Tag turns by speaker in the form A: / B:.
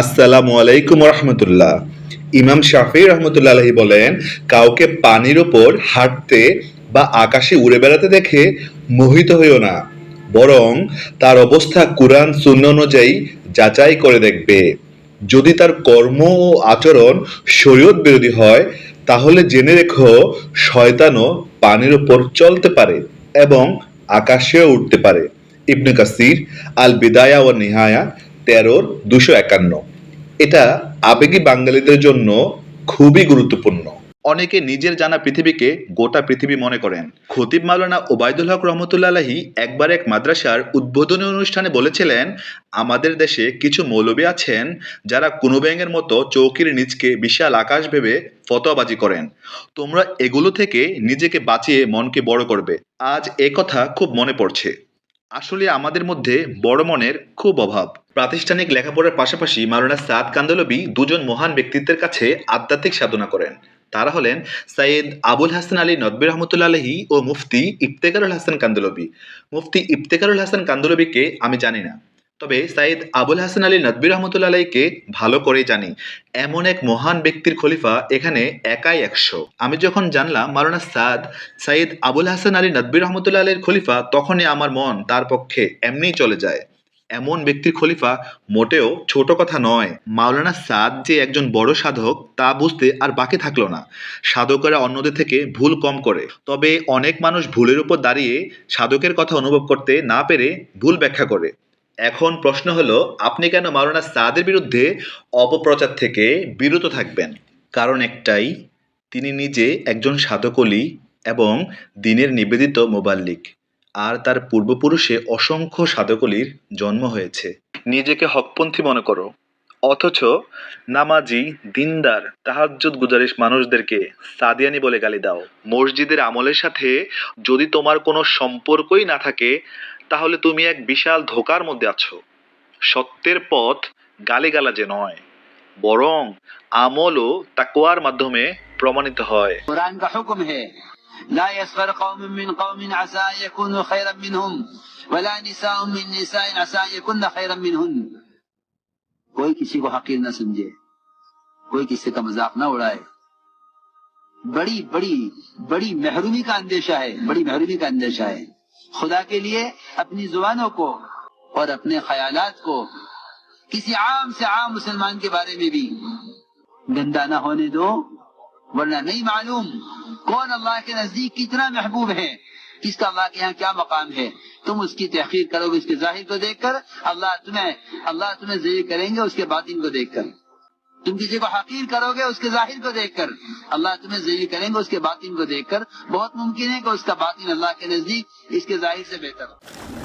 A: আসসালামু আলাইকুম রহমতুল্লাহ ইমাম শাফি রহমতুল্লাহ আলহী বলেন, কাউকে পানির ওপর হাঁটতে বা আকাশে উড়ে বেড়াতে দেখে মোহিত হইও না, বরং তার অবস্থা কুরআন শূন্য অনুযায়ী যাচাই করে দেখবে। যদি তার কর্ম ও আচরণ শরীয়ত বিরোধী হয়, তাহলে জেনে রেখো শয়তানও পানির ওপর চলতে পারে এবং আকাশেও উঠতে পারে। ইবনে কাসির আল বিদায়া ও নিহায়া তেরোর দুশো একান্ন। এটা আবেগী বাঙালিদের জন্য খুবই গুরুত্বপূর্ণ। অনেকে নিজের জানা পৃথিবীকে গোটা পৃথিবী মনে করেন। খতিব মাওলানা ওবায়দুল হক রহমতুল্লাহি একবার এক মাদ্রাসার উদ্বোধনী অনুষ্ঠানে বলেছিলেন, আমাদের দেশে কিছু মৌলবী আছেন যারা কোনো ব্যাঙের মতো চৌকির নিচকে বিশাল আকাশ ভেবে ফতোয়াবাজি করেন। তোমরা এগুলো থেকে নিজেকে বাঁচিয়ে মনকে বড় করবে। আজ এ কথা খুব মনে পড়ছে। আসলে আমাদের মধ্যে বড় মনের খুব অভাব। প্রাতিষ্ঠানিক লেখাপড়ার পাশাপাশি মাওলানা সাদ কান্দলবি দুজন মহান ব্যক্তিত্বের কাছে আধ্যাত্মিক সাধনা করেন। তারা হলেন সাইয়েদ আবুল হাসান আলী নদবির রহমতুল্লা আলহী ও মুফতি ইফতেকারুল হাসান কান্দলবি। মুফতি ইফতেকারুল হাসান কান্দলবিকে আমি জানি না, তবে সাইদ আবুল হাসান আলী নদবির রহমতুল্লা আলাইকে ভালো করেই জানি। এমন এক মহান ব্যক্তির খলিফা এখানে একাই একশো। আমি যখন জানলাম মাওলানা সাদ সাইদ আবুল হাসান আলী নদবির রহমতুল্লাহ আলীর খলিফা, তখনই আমার মন তার পক্ষে এমনিই চলে যায়। এমন ব্যক্তির খলিফা মোটেও ছোট কথা নয়। মাওলানা সাদ যে একজন বড় সাধক, তা বুঝতে আর বাকি থাকল না। সাধকেরা অন্যদের থেকে ভুল কম করে। তবে অনেক মানুষ ভুলের উপর দাঁড়িয়ে সাধকের কথা অনুভব করতে না পেরে ভুল ব্যাখ্যা করে। এখন প্রশ্ন হলো, আপনি কেন মাওলানা সাদের বিরুদ্ধে অপপ্রচার থেকে বিরত থাকবেন? কারণ একটাই, তিনি নিজে একজন সাধকলি এবং দিনের নিবেদিত মোবাল্লিক। আর তার পূর্বপুরুষে অসংখ্য সাধকলির জন্ম হয়েছে। নিজেকে হকপন্থী মনে করো। অথচ নামাজি, দিনদার, তাহাজ্জুদ গুজারিশ মানুষদেরকে সাদিয়ানি বলে গালি দাও। মসজিদের আমলের সাথে যদি তোমার কোনো সম্পর্কই না থাকে, তাহলে তুমি এক বিশাল ধোকার মধ্যে আছো। সত্যের পথ গালিগালাজে নয়, বরং আমল ও তাকওয়ার মাধ্যমে প্রমাণিত হয়।
B: لا يسخر قوم من قوم عسى يكونوا خيرا منهم، ولا نساء من نساء عسى يكون خيرا منهن. کوئی کسی کو حقیر نہ سمجھے، کوئی کسی کا مذاق نہ اڑائے. بڑی بڑی بڑی محرومی کا اندیشہ ہے، بڑی محرومی کا اندیشہ ہے. خدا کے لیے اپنی زبانوں کو اور اپنے خیالات کو کسی عام سے عام مسلمان کے بارے میں بھی گندا نہ ہونے دو، ورنہ نہیں معلوم کون اللہ کے نزدیک کتنا محبوب ہے؟ کس کا اللہ کے یہاں کیا مقام ہے؟ تم اس کی تحقیق کرو گے، اس کے ظاہر کو دیکھ کر اللہ تمہیں اللہ تمہیں ذریعہ کریں گے، اس کے باطن کو دیکھ کر۔ تم کسی کو حقیر کرو گے، اس کے ظاہر کو دیکھ کر۔ اللہ تمہیں ذریعہ کریں گے، اس کے باطن کو دیکھ کر۔ بہت ممکن ہے کہ اس کا باطن اللہ کے نزدیک، اس کے ظاہر سے بہتر ہو۔